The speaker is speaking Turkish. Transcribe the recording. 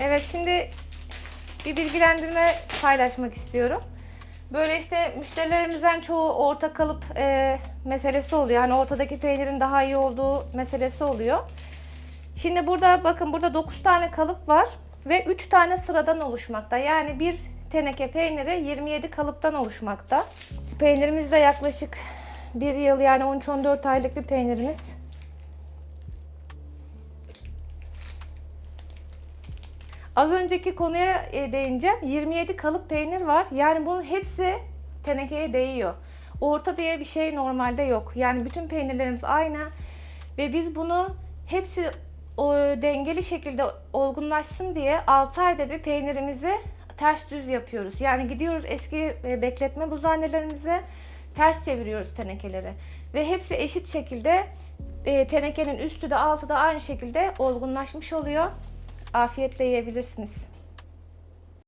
Evet şimdi bir bilgilendirme paylaşmak istiyorum. Böyle işte müşterilerimizden çoğu orta kalıp e, meselesi oluyor. Hani ortadaki peynirin daha iyi olduğu meselesi oluyor. Şimdi burada bakın burada 9 tane kalıp var ve 3 tane sıradan oluşmakta. Yani bir teneke peyniri 27 kalıptan oluşmakta. Peynirimiz de yaklaşık 1 yıl yani 13-14 aylık bir peynirimiz. Az önceki konuya e, değineceğim. 27 kalıp peynir var. Yani bunun hepsi tenekeye değiyor. Orta diye bir şey normalde yok. Yani bütün peynirlerimiz aynı ve biz bunu hepsi o dengeli şekilde olgunlaşsın diye 6 ayda bir peynirimizi ters düz yapıyoruz. Yani gidiyoruz eski e, bekletme buzhanelerimize ters çeviriyoruz tenekeleri ve hepsi eşit şekilde e, tenekenin üstü de altı da aynı şekilde olgunlaşmış oluyor. Afiyetle yiyebilirsiniz.